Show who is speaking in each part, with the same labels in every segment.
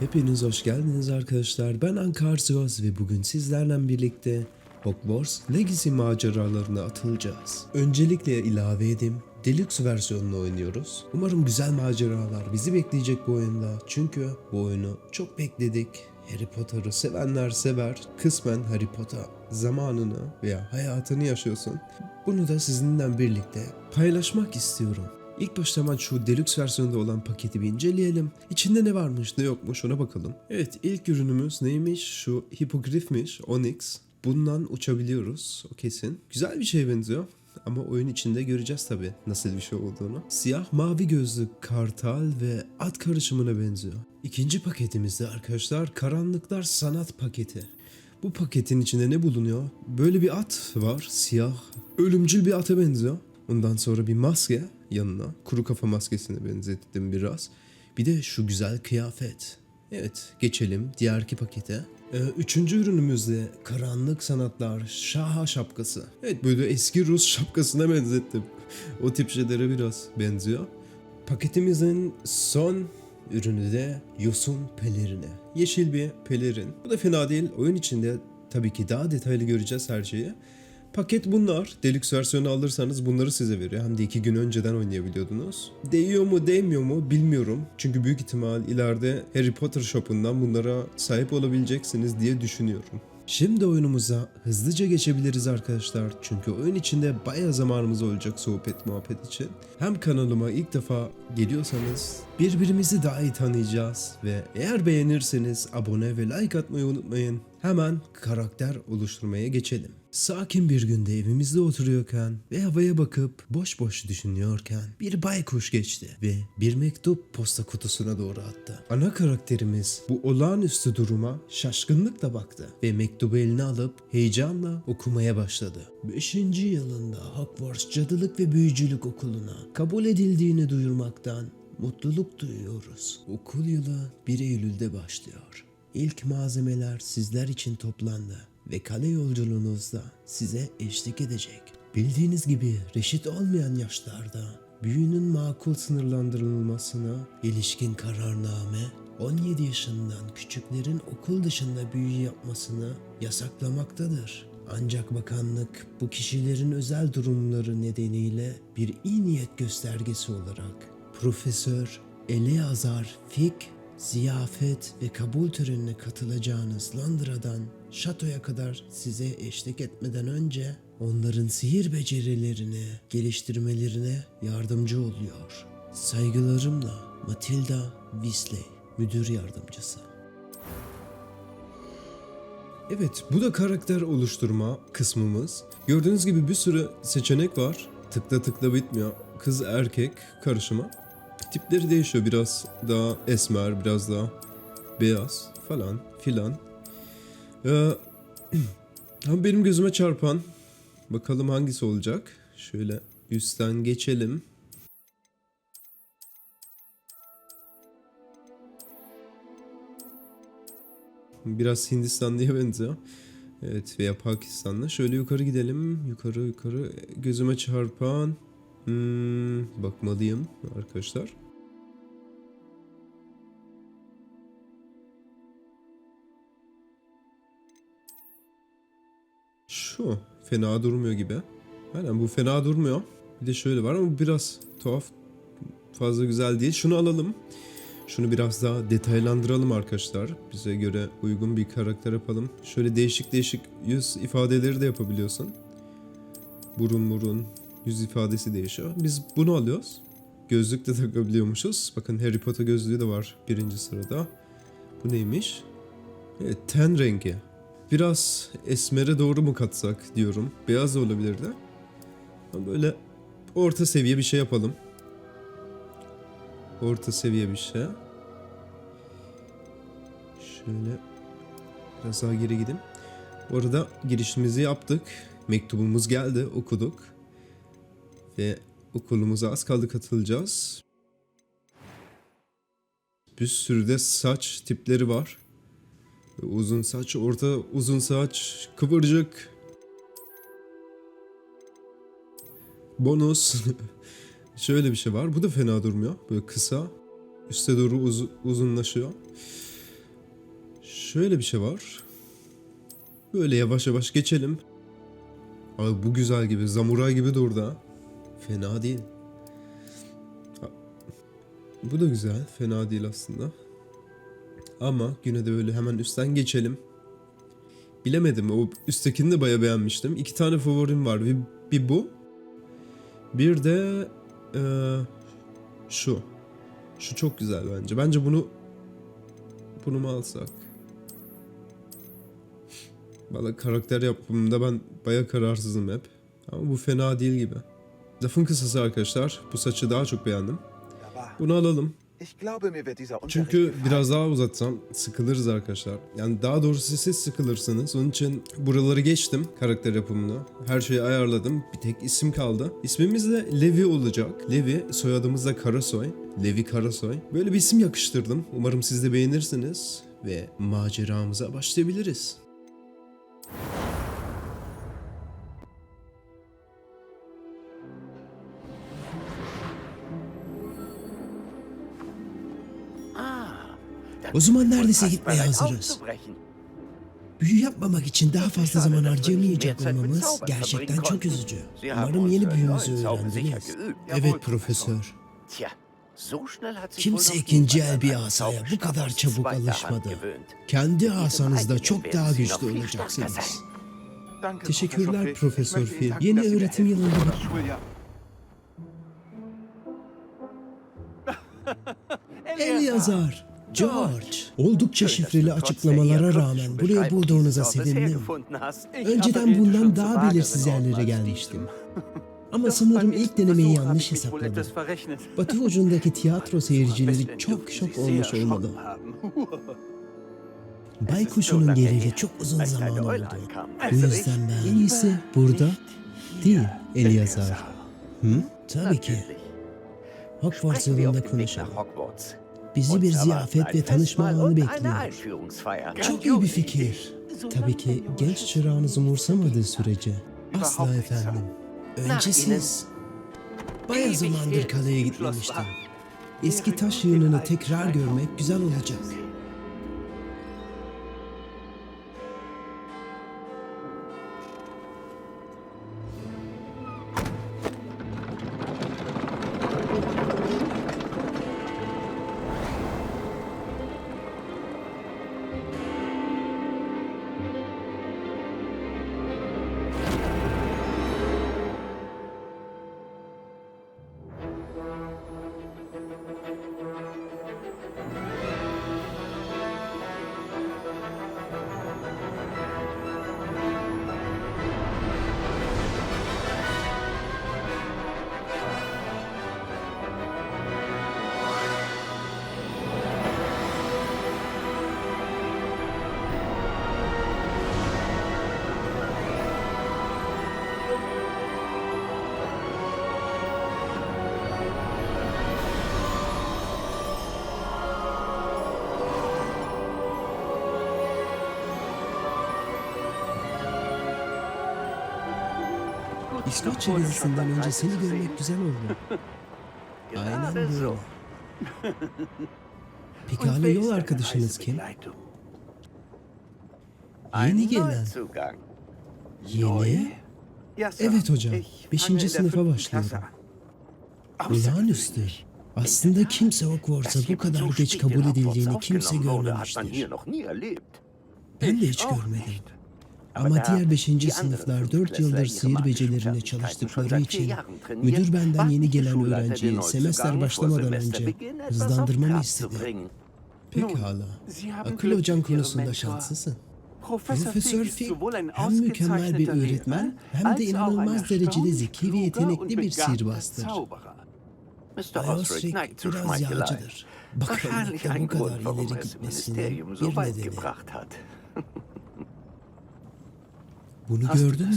Speaker 1: Hepiniz hoş geldiniz arkadaşlar. Ben Ankarzios ve bugün sizlerle birlikte Hogwarts Legacy maceralarına atılacağız. Öncelikle ilave edeyim. Deluxe versiyonunu oynuyoruz. Umarım güzel maceralar bizi bekleyecek bu oyunda. Çünkü bu oyunu çok bekledik. Harry Potter'ı sevenler sever. Kısmen Harry Potter zamanını veya hayatını yaşıyorsun. Bunu da sizinle birlikte paylaşmak istiyorum. İlk başta hemen şu deluxe versiyonda olan paketi bir inceleyelim. İçinde ne varmış ne yokmuş ona bakalım. Evet ilk ürünümüz neymiş? Şu hipogrifmiş Onyx. Bundan uçabiliyoruz o kesin. Güzel bir şeye benziyor. Ama oyun içinde göreceğiz tabi nasıl bir şey olduğunu. Siyah mavi gözlü kartal ve at karışımına benziyor. İkinci paketimizde arkadaşlar karanlıklar sanat paketi. Bu paketin içinde ne bulunuyor? Böyle bir at var siyah. Ölümcül bir ata benziyor. Ondan sonra bir maske yanına. Kuru kafa maskesine benzettim biraz. Bir de şu güzel kıyafet. Evet geçelim diğerki pakete. Ee, üçüncü ürünümüzde karanlık sanatlar şaha şapkası. Evet böyle eski Rus şapkasına benzettim. O tip şeylere biraz benziyor. Paketimizin son ürünü de yosun pelerini. Yeşil bir pelerin. Bu da fena değil. Oyun içinde tabii ki daha detaylı göreceğiz her şeyi. Paket bunlar. Deluxe versiyonu alırsanız bunları size veriyor. Hem de iki gün önceden oynayabiliyordunuz. Değiyor mu değmiyor mu bilmiyorum. Çünkü büyük ihtimal ileride Harry Potter shop'undan bunlara sahip olabileceksiniz diye düşünüyorum. Şimdi oyunumuza hızlıca geçebiliriz arkadaşlar. Çünkü oyun içinde bayağı zamanımız olacak sohbet muhabbet için. Hem kanalıma ilk defa geliyorsanız birbirimizi daha iyi tanıyacağız. Ve eğer beğenirseniz abone ve like atmayı unutmayın. Hemen karakter oluşturmaya geçelim. Sakin bir günde evimizde oturuyorken ve havaya bakıp boş boş düşünüyorken bir baykuş geçti ve bir mektup posta kutusuna doğru attı. Ana karakterimiz bu olağanüstü duruma şaşkınlıkla baktı ve mektubu eline alıp heyecanla okumaya başladı. 5. yılında Hogwarts Cadılık ve Büyücülük Okulu'na kabul edildiğini duyurmaktan mutluluk duyuyoruz. Okul yılı 1 Eylül'de başlıyor. İlk malzemeler sizler için toplandı ve kale yolculuğunuzda size eşlik edecek. Bildiğiniz gibi reşit olmayan yaşlarda büyünün makul sınırlandırılmasına ilişkin kararname 17 yaşından küçüklerin okul dışında büyü yapmasını yasaklamaktadır. Ancak bakanlık bu kişilerin özel durumları nedeniyle bir iyi niyet göstergesi olarak Profesör Eleazar Fick ziyafet ve kabul törenine katılacağınız Londra'dan şatoya kadar size eşlik etmeden önce onların sihir becerilerini geliştirmelerine yardımcı oluyor. Saygılarımla Matilda Weasley, müdür yardımcısı. Evet, bu da karakter oluşturma kısmımız. Gördüğünüz gibi bir sürü seçenek var. Tıkla tıkla bitmiyor. Kız erkek karışımı. Tipleri değişiyor biraz daha esmer, biraz daha beyaz falan filan. Ee, benim gözüme çarpan bakalım hangisi olacak. Şöyle üstten geçelim. Biraz Hindistanlı'ya benziyor. Evet veya Pakistanlı. Şöyle yukarı gidelim. Yukarı yukarı gözüme çarpan hmm, bakmalıyım arkadaşlar. Şu fena durmuyor gibi. Aynen bu fena durmuyor. Bir de şöyle var ama biraz tuhaf. Fazla güzel değil. Şunu alalım. Şunu biraz daha detaylandıralım arkadaşlar. Bize göre uygun bir karakter yapalım. Şöyle değişik değişik yüz ifadeleri de yapabiliyorsun. Burun burun yüz ifadesi değişiyor. Biz bunu alıyoruz. Gözlük de takabiliyormuşuz. Bakın Harry Potter gözlüğü de var birinci sırada. Bu neymiş? Evet ten rengi. Biraz esmere doğru mu katsak diyorum. Beyaz da olabilirdi. Ama böyle orta seviye bir şey yapalım. Orta seviye bir şey. Şöyle biraz daha geri gideyim. Bu arada girişimizi yaptık. Mektubumuz geldi, okuduk. Ve okulumuza az kaldı katılacağız. Bir sürü de saç tipleri var. Uzun saç, orta uzun saç, kıvırcık. Bonus. Şöyle bir şey var. Bu da fena durmuyor. Böyle kısa. Üste doğru uz- uzunlaşıyor. şöyle bir şey var. Böyle yavaş yavaş geçelim. Abi bu güzel gibi. Zamuray gibi durdu ha. Fena değil. Bu da güzel. Fena değil aslında. Ama yine de öyle hemen üstten geçelim. Bilemedim. O üsttekini de baya beğenmiştim. İki tane favorim var. Bir, bir bu. Bir de eee, şu. Şu çok güzel bence. Bence bunu bunu mu alsak? Valla karakter yapımında ben baya kararsızım hep. Ama bu fena değil gibi. Lafın kısası arkadaşlar. Bu saçı daha çok beğendim. Bunu alalım. Çünkü biraz daha uzatsam sıkılırız arkadaşlar. Yani daha doğrusu siz sıkılırsınız. Onun için buraları geçtim karakter yapımını. Her şeyi ayarladım. Bir tek isim kaldı. İsmimiz de Levi olacak. Levi, soyadımız da Karasoy. Levi Karasoy. Böyle bir isim yakıştırdım. Umarım siz de beğenirsiniz. Ve maceramıza başlayabiliriz.
Speaker 2: O zaman neredeyse gitmeye hazırız. Büyü yapmamak için daha fazla zaman harcayamayacak olmamız gerçekten çok üzücü. Umarım yeni büyümüzü öğrendiniz.
Speaker 1: Evet profesör.
Speaker 2: Kimse ikinci el bir asaya bu kadar çabuk alışmadı. Kendi asanızda çok daha güçlü olacaksınız.
Speaker 1: Teşekkürler Profesör Phil.
Speaker 2: Yeni öğretim yılında. El yazar. George. Oldukça şifreli açıklamalara rağmen buraya bulduğunuza sevindim. Önceden bundan daha belirsiz yerlere gelmiştim. Ama sanırım ilk denemeyi yanlış hesapladım. Batı ucundaki tiyatro seyircileri çok şok olmuş olmalı.
Speaker 3: erschrocken haben.
Speaker 2: Bay
Speaker 4: Es ist so
Speaker 2: Kuşu'nun
Speaker 4: lange
Speaker 2: geleli çok uzun zaman oldu. Bu yüzden ben en iyisi burada değil el yazar. Hı? Tabii ki. Hogwarts yolunda konuşalım. Bizi bir ziyafet ve tanışma
Speaker 4: Festmahl
Speaker 2: anı
Speaker 4: und eine
Speaker 2: bekliyor. Çok iyi bir fikir. Tabii ki genç çırağınız umursamadığı sürece. Asla efendim. Önce siz. Baya zamandır kaleye gitmemiştim. Eski taş yığınını tekrar görmek güzel olacak. İskoçya gezisinden önce seni görmek güzel oldu. Aynen böyle. Pekala yol arkadaşınız kim? Yeni gelen. Yeni? Evet hocam. Beşinci sınıfa başlıyorum. Olağanüstü. Aslında kimse Hogwarts'a bu kadar geç kabul edileceğini kimse görmemiştir. Ben de hiç
Speaker 3: auch
Speaker 2: görmedim. Ama diğer 5.
Speaker 4: die anderen
Speaker 2: sınıflar 4
Speaker 4: Fünftklässler
Speaker 2: yıldır sihir becerilerine çalıştıkları için müdür benden yeni gelen
Speaker 4: Neuzugang
Speaker 2: semester başlamadan önce hızlandırmamı istedi. Pekala. Akıl
Speaker 3: Ihrem
Speaker 2: konusunda şanslısın. Profesör
Speaker 3: Fig
Speaker 2: hem mükemmel bir öğretmen hem de inanılmaz derecede zeki ve yetenekli bir sihirbazdır.
Speaker 4: Osric
Speaker 2: biraz yağcıdır. Bakanlıkta bu kadar ileri
Speaker 4: er
Speaker 2: gitmesinin bir nedeni. Bunu gördün mü?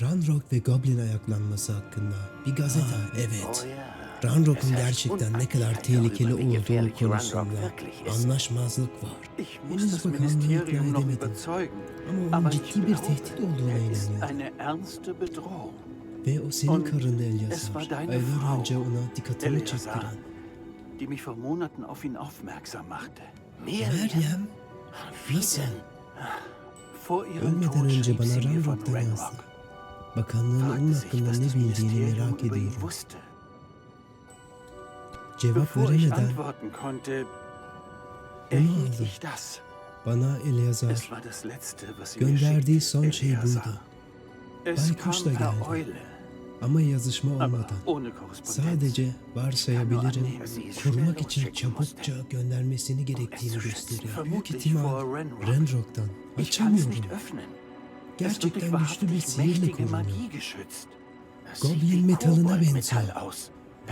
Speaker 1: Ranrock ve Goblin ayaklanması hakkında.
Speaker 2: Bir gazete.
Speaker 4: Oh
Speaker 2: evet.
Speaker 4: ja.
Speaker 2: Ranrock'un gerçekten ne kadar tehlikeli olduğu konusunda anlaşmazlık var. Henüz bakanlığı ikna edemedim. Ama onun ciddi bir tehdit olduğuna
Speaker 3: er
Speaker 2: inanıyorum.
Speaker 1: Ve o senin
Speaker 3: Und
Speaker 1: karında el
Speaker 3: es war
Speaker 1: yazar.
Speaker 3: deine
Speaker 1: Aylar önce ona dikkatimi çektiren.
Speaker 3: die mich vor Monaten auf ihn aufmerksam machte.
Speaker 4: Miriam?
Speaker 2: Meryem,
Speaker 1: Nasıl? Ölmeden önce bana
Speaker 2: von
Speaker 1: Ranrock'tan yazdı. Bakanlığın onun hakkında ne bildiğini merak ediyorum. Cevap veremeden Onu
Speaker 2: erhielt
Speaker 1: aldı.
Speaker 2: ich das.
Speaker 1: Bana Eleazar gönderdiği son şey buydu.
Speaker 2: Es
Speaker 1: Baykuş da
Speaker 2: kam per
Speaker 1: geldi. Ama yazışma olmadan. Sadece varsayabilirim. Korumak için çabukça göndermesini gerektiğini gösteriyor. Büyük ihtimal. Renrock'tan. Açamıyorum. Gerçekten güçlü bir sihirle korunuyor. Goblin metalına benziyor.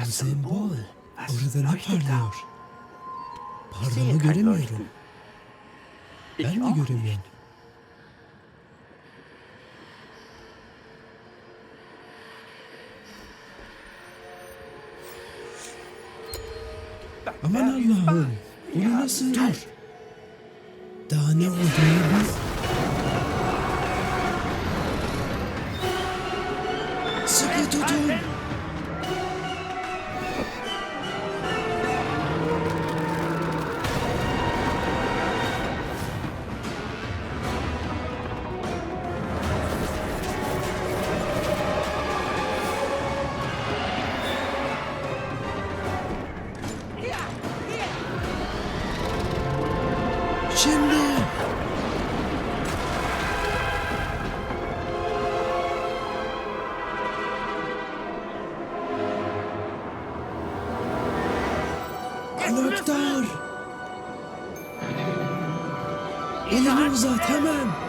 Speaker 1: Bu sembol. Orada ne parlıyor?
Speaker 2: Kein
Speaker 1: göremiyorum. Ben de göremiyorum. Aman Allah'ım. Bunu nasıl? Dur. Daha ne olduğunu bil. Anahtar. Elini uzat hemen.